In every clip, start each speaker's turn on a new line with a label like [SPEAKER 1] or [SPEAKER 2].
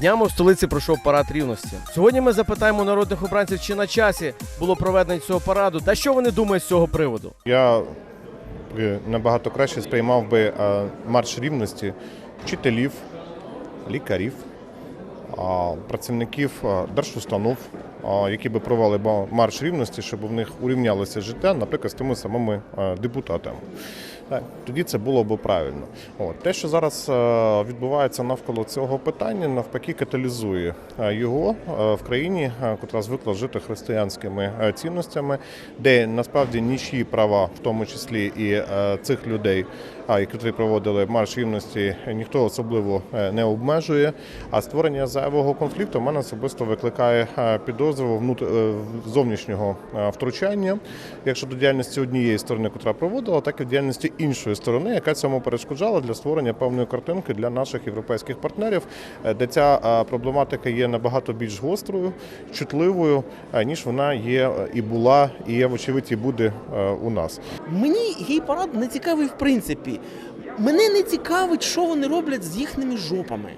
[SPEAKER 1] Днями у столиці пройшов парад рівності. Сьогодні ми запитаємо народних обранців, чи на часі було проведення цього параду та що вони думають з цього приводу.
[SPEAKER 2] Я набагато краще сприймав би е, марш рівності вчителів, лікарів, працівників е, держустанов, які би провели марш рівності, щоб в них урівнялося життя, наприклад, з тими самими е, депутатами. Так, тоді це було б правильно. От те, що зараз е, відбувається навколо цього питання, навпаки, каталізує е, його е, в країні, котра звикла жити християнськими цінностями, де насправді нічі права, в тому числі і цих людей, які проводили марш рівності, ніхто особливо не обмежує. А створення зайвого конфлікту в мене особисто викликає підозру внут... зовнішнього втручання, як щодо діяльності однієї сторони, котра проводила, так і в діяльності іншої сторони, яка цьому перешкоджала для створення певної картинки для наших європейських партнерів, е, де ця е, проблематика є набагато більш гострою, чутливою, е, ніж вона є і була, і є, вочевидь, і буде у нас.
[SPEAKER 3] Мені гей-парад не цікавий в принципі. Мене не цікавить, що вони роблять з їхніми жопами.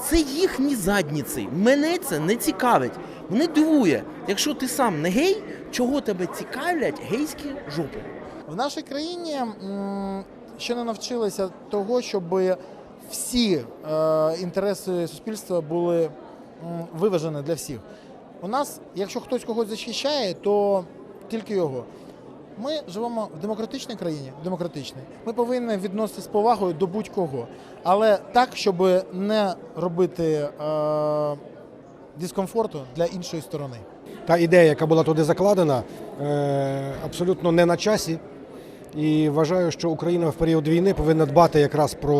[SPEAKER 3] Це їхні задніці. Мене це не цікавить. Мене дивує, якщо ти сам не гей, чого тебе цікавлять гейські жопи?
[SPEAKER 4] В нашій країні ще не навчилися того, щоб всі е, інтереси суспільства були виважені для всіх. У нас, якщо хтось когось захищає, то тільки його. Ми живемо в демократичній країні, демократичній. Ми повинні відноситися з повагою до будь-кого, але так, щоб не робити е, дискомфорту для іншої сторони.
[SPEAKER 5] Та ідея, яка була туди закладена, е, абсолютно не на часі. І вважаю, що Україна в період війни повинна дбати якраз про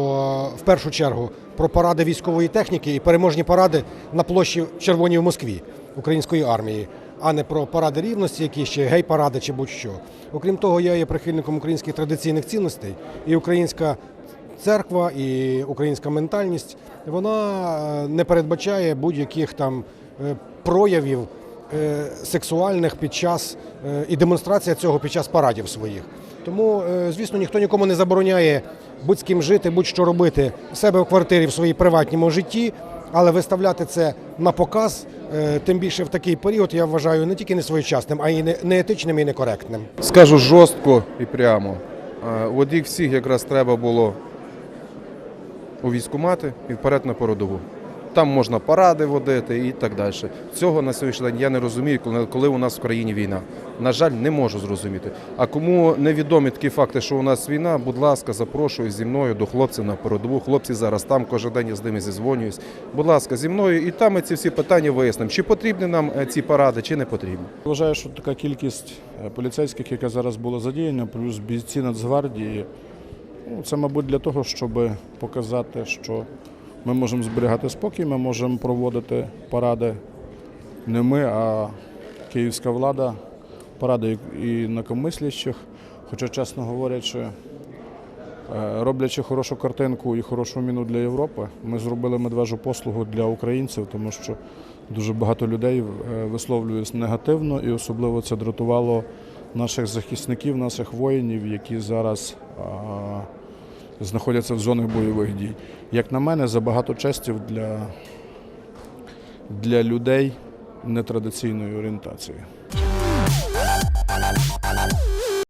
[SPEAKER 5] в першу чергу про паради військової техніки і переможні паради на площі Червоній в Москві української армії, а не про паради рівності, які ще гей-паради чи будь-що. Окрім того, я є прихильником українських традиційних цінностей, і українська церква, і українська ментальність вона е, не передбачає будь-яких там е, проявів сексуальних під час е, і демонстрація цього під час парадів своїх. Тому, е, звісно, ніхто нікому не забороняє будь з ким жити, будь-що робити в себе в квартирі, в своїй приватному житті, але виставляти це на показ, е, тим більше в такий період, я вважаю не тільки не своєчасним, а й не- неетичним і некоректним.
[SPEAKER 6] Скажу жорстко і прямо. Е, їх всіх якраз треба було у військкомати і вперед на передову. Там можна паради водити і так далі. Цього на сьогоднішній день я не розумію, коли, у нас в країні війна. На жаль, не можу зрозуміти. А кому невідомі такі факти, що у нас війна, будь ласка, запрошую зі мною до хлопців на передову. Хлопці зараз там, кожен день я з ними зізвонююсь. Будь ласка, зі мною, і там ми ці всі питання вияснимо, чи потрібні нам е, ці паради, чи не потрібні.
[SPEAKER 7] Вважаю, що така кількість е, поліцейських, яка зараз була задіяна, плюс бійці Нацгвардії, ну, це, мабуть, для того, щоб показати, що ми можемо зберігати спокій, ми можемо проводити паради не ми, а київська влада, паради і накомислячих. Хоча, чесно говорячи, е, роблячи хорошу картинку і хорошу міну для Європи, ми зробили медвежу послугу для українців, тому що дуже багато людей е, висловлюються негативно, і особливо це дратувало наших захисників, наших воїнів, які зараз знаходяться в зонах бойових дій. Як на мене, забагато честів для, для людей нетрадиційної орієнтації.